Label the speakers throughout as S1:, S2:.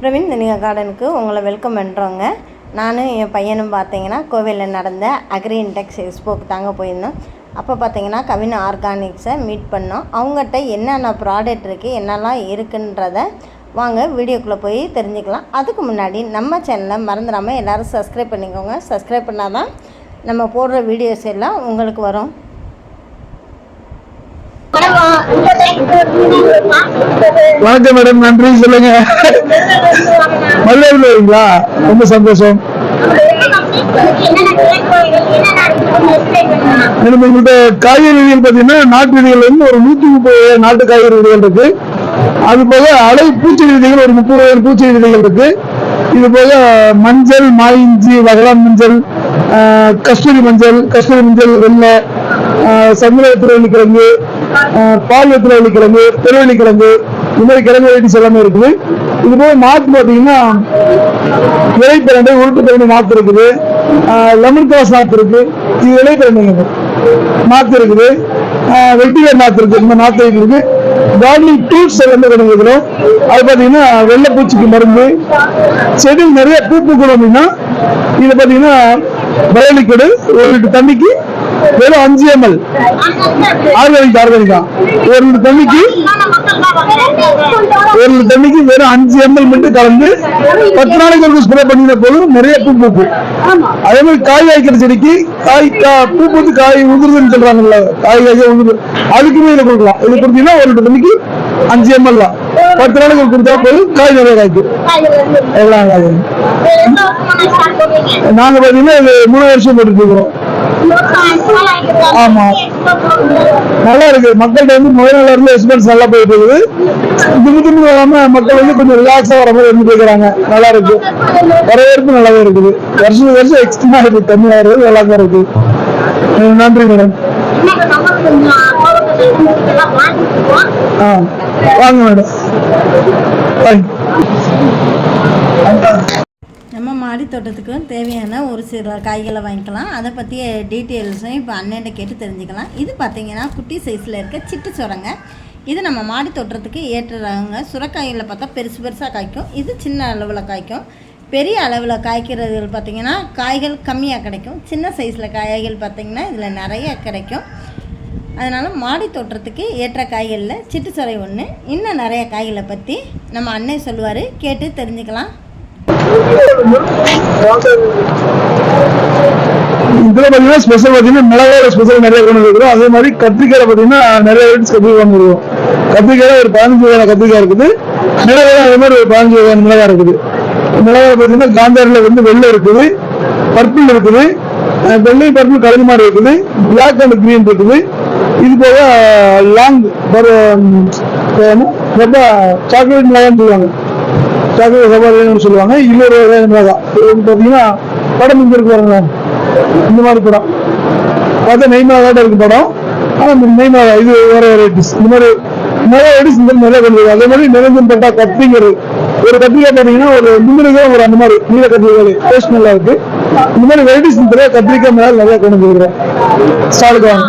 S1: பிரவீன் தனிகா கார்டனுக்கு உங்களை வெல்கம் பண்ணுறோங்க நானும் என் பையனும் பார்த்தீங்கன்னா கோவிலில் நடந்த அக்ரி இன்டெக்ஸ் எக்ஸ்போக்கு தாங்க போயிருந்தோம். அப்போ பார்த்தீங்கன்னா கவின் ஆர்கானிக்ஸை மீட் பண்ணோம். அவங்ககிட்ட என்னென்ன ப்ராடக்ட் இருக்குது என்னெல்லாம் இருக்குன்றத வாங்க வீடியோக்குள்ளே போய் தெரிஞ்சுக்கலாம். அதுக்கு முன்னாடி நம்ம சேனலை மறந்துடாமல் எல்லோரும் சப்ஸ்கிரைப் பண்ணிக்கோங்க. சப்ஸ்கிரைப் பண்ணால் தான் நம்ம போடுற வீடியோஸ் எல்லாம் உங்களுக்கு வரும்.
S2: வணக்கம் மேடம் நன்றி சொல்லுங்க. மதுரையில் வரீங்களா ரொம்ப சந்தோஷம். மேடம் உங்கள்கிட்ட காய்கறி பார்த்தீங்கன்னா நாட்டு விதிகள் வந்து ஒரு நூத்தி முப்பது நாட்டு காய்கறி விதிகள் இருக்கு. அது போக அலை பூச்செடி விதைகள் ஒரு முப்பது வகையான பூச்செடி விதைகள் இருக்கு. இது போக மஞ்சள் மாயிஞ்சி வகலான் மஞ்சள் ஆஹ், கஸ்தூரி மஞ்சள் கஸ்தூரி மஞ்சள் வெள்ளை சந்திர திருவள்ளிக்கிழங்கு பால் திருவள்ளிக்கிழங்கு திருவள்ளிக்கிழங்கு இந்த மாதிரி கிழங்கு வெரைட்டிஸ் எல்லாமே இருக்குது. இது போக மாத்து பார்த்தீங்கன்னா இலைப்பிரண்டை உருட்டு பிரண்டை நாத்து இருக்குது. லெமன் கிராஸ் நாற்று இருக்கு. இது இலைப்பிரண்டைங்க நாத்து இருக்குது. ஆஹ் வெட்டிவேர் நாத்து இருக்கு. இந்த நாற்று இருக்கு. கார்டனிங் டூல்ஸ் எல்லாமே கிடைக்கிறோம் அது பார்த்தீங்கன்னா வெள்ளை பூச்சிக்கு மருந்து. செடி நிறைய பூ பூக்கணும் அப்படின்னா இது பார்த்தீங்கன்னா வயலுக்கெடு ஒரு லிட்டர் தண்ணிக்கு வெறும் அஞ்சு எம்எல் ஆர்கானிக் ஆர்கானிக் தான். ஒரு தண்ணிக்கு ஒரு தண்ணிக்கு வெறும் அஞ்சு எம்எல் மட்டும் கலந்து பத்து நாளைக்கு ஒரு ஸ்ப்ரே பண்ணின போதும் நிறைய பூ பூக்கும். அதே மாதிரி காய் காய்க்கிற செடிக்கு காய் பூ பூத்து காய் உதிருதுன்னு சொல்றாங்கல்ல காய் காய்க்க உதிரு. அதுக்குமே இதை கொடுக்கலாம். இது கொடுத்தீங்கன்னா ஒரு லிட்டர் தண்ணிக்கு அஞ்சு எம்எல் தான். பத்து நாளைக்கு கொடுத்தா போதும் காய் நிறைய காய்க்கும். எல்லாம் காய்க்கும் நாங்க பாத்தீங்கன்னா இது மூணு வருஷம் போட்டுட்டு இருக்கிறோம். ஆமா. நல்லா இருக்கு. மக்கள்கிட்ட வந்து முதல்ல இருந்து ரெஸ்பான்ஸ் நல்லா போயிட்டு இருக்குது. திடீர் திடீர்னு வராம மக்கள் வந்து கொஞ்சம் ரிலாக்ஸா வர மாதிரி வந்து போய்க்கிறாங்க நல்லா இருக்கு. வரவேற்பு நல்லாவே இருக்குது. வருஷம் வருஷம் எக்ஸ்ட்ரீமா இருக்கு. தண்ணி ஆகிறது நல்லா தான் இருக்கு. நன்றி மேடம் ஆ வாங்க மேடம் தேங்க்யூ
S1: மாடி தோட்டத்துக்கும் தேவையான ஒரு சில காய்களை வாங்கிக்கலாம். அதை பற்றிய டீட்டெயில்ஸும் இப்போ அண்ணன்ட்ட கேட்டு தெரிஞ்சுக்கலாம். இது பார்த்திங்கன்னா குட்டி சைஸில் இருக்க சிட்டு சுரங்க. இது நம்ம மாடி தோட்டத்துக்கு ஏற்றுறாங்க சுரக்காயில் பார்த்தா பெருசு பெருசாக காய்க்கும். இது சின்ன அளவில் காய்க்கும். பெரிய அளவில் காய்க்கிறது பார்த்திங்கன்னா காய்கள் கம்மியாக கிடைக்கும். சின்ன சைஸில் காய்கள் பார்த்திங்கன்னா இதில் நிறைய கிடைக்கும். அதனால் மாடி தோட்டத்துக்கு ஏற்ற காய்களில் சிட்டு சுரை ஒன்று இன்னும் நிறைய காய்களை பற்றி நம்ம அண்ணன் சொல்லுவார். கேட்டு தெரிஞ்சுக்கலாம்.
S2: இதுல பாத்தீங்கன்னா ஸ்பெஷல் பாத்தீங்கன்னா மிளகாய் ஸ்பெஷல் நிறைய கொண்டு வந்துருக்கோம் அதே மாதிரி கத்திரிக்காய் பாத்தீங்கன்னா நிறைய வெரைட்டிஸ் கத்திரிக்காய் கொண்டு கத்திரிக்காய் ஒரு பதினஞ்சு வகையான கத்திரிக்காய் இருக்குது. மிளகாய் அதே மாதிரி ஒரு பதினஞ்சு வகையான மிளகாய் இருக்குது. மிளகாய் பாத்தீங்கன்னா காந்தாரில வந்து வெள்ளை இருக்குது. பர்பிள் இருக்குது. வெள்ளை பர்பிள் கலந்து மாதிரி இருக்குது. பிளாக் அண்ட் கிரீன் இருக்குது. இது போக லாங் ரொம்ப சாக்லேட் மிளகான்னு சொல்லுவாங்க. சாக்லேட் சபாரின்னு சொல்லுவாங்க. இன்னொரு வகையான மிளகாய் படம் இங்க இருக்கு பாருங்க இந்த மாதிரி படம். பார்த்தா நெய் இருக்கு படம். ஆனால் இந்த இது வேற வெரைட்டிஸ் இந்த மாதிரி நிறைய வெரைட்டிஸ் இந்த நிறைய கொண்டு அதே மாதிரி நிரஞ்சன் பட்டா கத்திங்கிறது. ஒரு கத்திரிக்காய் பார்த்தீங்கன்னா ஒரு முந்நூறு ஒரு அந்த மாதிரி நீல கத்திரிக்காய். டேஸ்ட் நல்லா இருக்கு. இந்த மாதிரி வெரைட்டிஸ் நிறைய கத்திரிக்காய் மேல நிறைய கொண்டு வந்துருக்கிறேன் ஸ்டாலுக்கு வாங்க.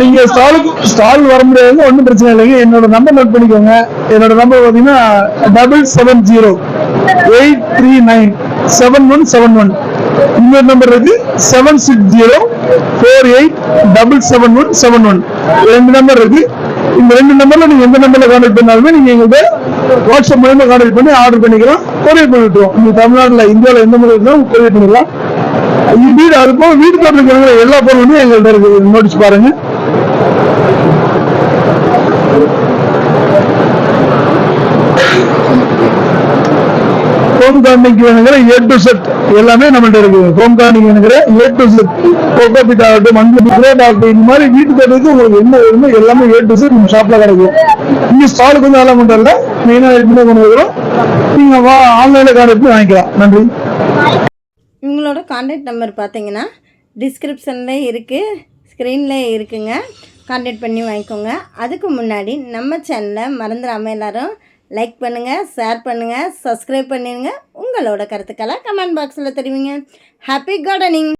S2: நீங்க ஸ்டாலுக்கு ஸ்டால் வர முடியாது ஒன்றும் பிரச்சனை இல்லைங்க. என்னோட நம்பர் நோட் பண்ணிக்கோங்க. என்னோட நம்பர் பார்த்தீங்கன்னா double seven zero eight three nine seven one seven one இன்னொரு நம்பர் இருக்கு seven six zero four eight double seven one seven one ரெண்டு நம்பர் இருக்கு. இந்த ரெண்டு நம்பர்ல நீங்க எந்த நம்பர்ல கான்டாக்ட் பண்ணாலுமே நீங்க எங்கள்கிட்ட வாட்ஸ்அப் மூலமா கான்டாக்ட் பண்ணி ஆர்டர் பண்ணிக்கலாம் கொரியர் பண்ணி விட்டுருவோம். நீங்க தமிழ்நாட்டில் இந்தியாவில் எந்த மாதிரி இருந்தாலும் கொரியர் பண்ணிக்கலாம் வீடு அது போக வீடு தோட்டத்துக்கு எல்லா பொருளுமே எங்கள்கிட்ட இருக்கு. நோட்டீஸ் பாருங்க. ஹோம் வேணுங்கிற ஏ டு செட் எல்லாமே நம்மள்ட்ட இருக்குது ஹோம் கார்டனிங் வேணுங்கிற A to Z coco peat ஆகட்டும் மஞ்சள் கிரேட் ஆகட்டும் இந்த மாதிரி வீட்டு தோட்டத்துக்கு உங்களுக்கு என்ன வேணுமோ எல்லாமே ஏ டு செட் நம்ம ஷாப்ல கிடைக்கும். இங்க ஸ்டாலுக்கு வந்து அதெல்லாம் கொண்டு வரல மெயினா எடுத்துமே கொண்டு வருகிறோம் நீங்கள் வா ஆன்லைனில் கான்டாக்ட் பண்ணி வாங்கிக்கலாம். நன்றி.
S1: இவங்களோட காண்டாக்ட் நம்பர் பார்த்தீங்கன்னா டிஸ்கிரிப்ஷனில் இருக்குது ஸ்க்ரீனில் இருக்குங்க. காண்டாக்ட் பண்ணி வாங்கிக்கோங்க. அதுக்கு முன்னாடி நம்ம சேனலை மறந்துடாமல் எல்லாரும் லைக் பண்ணுங்கள் ஷேர் பண்ணுங்கள் சப்ஸ்கிரைப் பண்ணிடுங்க உங்களோட கருத்துக்களை கமெண்ட் பாக்ஸில் தெரிவிங்க. Happy gardening